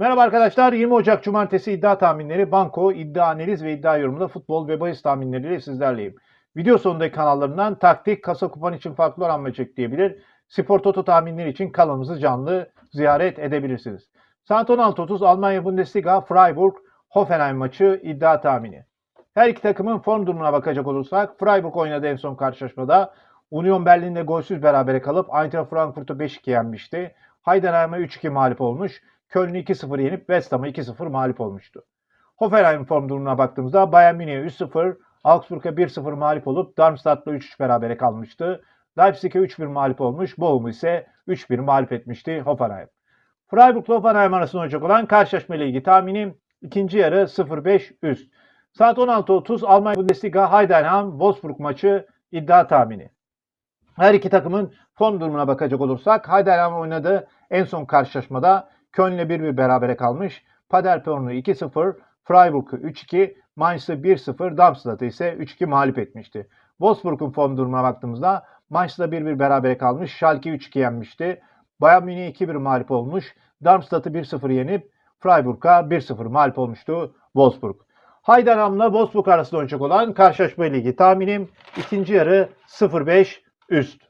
Merhaba arkadaşlar. 20 Ocak Cumartesi iddia tahminleri, banko, iddia analiz ve iddia yorumunda futbol ve bahis tahminleriyle sizlerleyim. Video sonundaki kanallarından taktik, kasa kupan için farklı oran maç ekleyebilir. Spor Toto tahminleri için kanalımızı canlı ziyaret edebilirsiniz. Saat 16.30 Almanya Bundesliga Freiburg Hoffenheim maçı iddia tahmini. Her iki takımın form durumuna bakacak olursak Freiburg oynadı en son karşılaşmada. Union Berlin'de golsüz berabere kalıp Eintracht Frankfurt'u 5-2 yenmişti. Heidenheim'e 3-2 mağlup olmuş. Köln'ü 2-0 yenip West Ham'a 2-0 mağlup olmuştu. Hoffenheim form durumuna baktığımızda Bayern Münih'e 3-0, Augsburg'a 1-0 mağlup olup Darmstadt'la 3-3 berabere kalmıştı. Leipzig'e 3-1 mağlup olmuş, Bochum'u ise 3-1 mağlup etmişti Hoffenheim. Freiburg Hoffenheim arasında olacak olan karşılaşma ile ilgili tahminim ikinci yarı 0-5 üst. Saat 16.30 Almanya Bundesliga Heidenheim Wolfsburg maçı iddia tahmini. Her iki takımın form durumuna bakacak olursak Heidenheim oynadığı en son karşılaşmada Köln'le 1-1 berabere kalmış. Paderborn'u 2-0, Freiburg'u 3-2, Mainz'ı 1-0, Darmstadt'ı ise 3-2 mağlup etmişti. Wolfsburg'un form durumuna baktığımızda Mainz'la 1-1 berabere kalmış. Schalke 3-2 yenmişti. Bayern Münih 2-1 mağlup olmuş. Darmstadt'ı 1-0 yenip Freiburg'a 1-0 mağlup olmuştu Wolfsburg. Heidenheim'la Wolfsburg arasında oynayacak olan karşılaşma ilgili tahminim ikinci yarı 0-5 üst.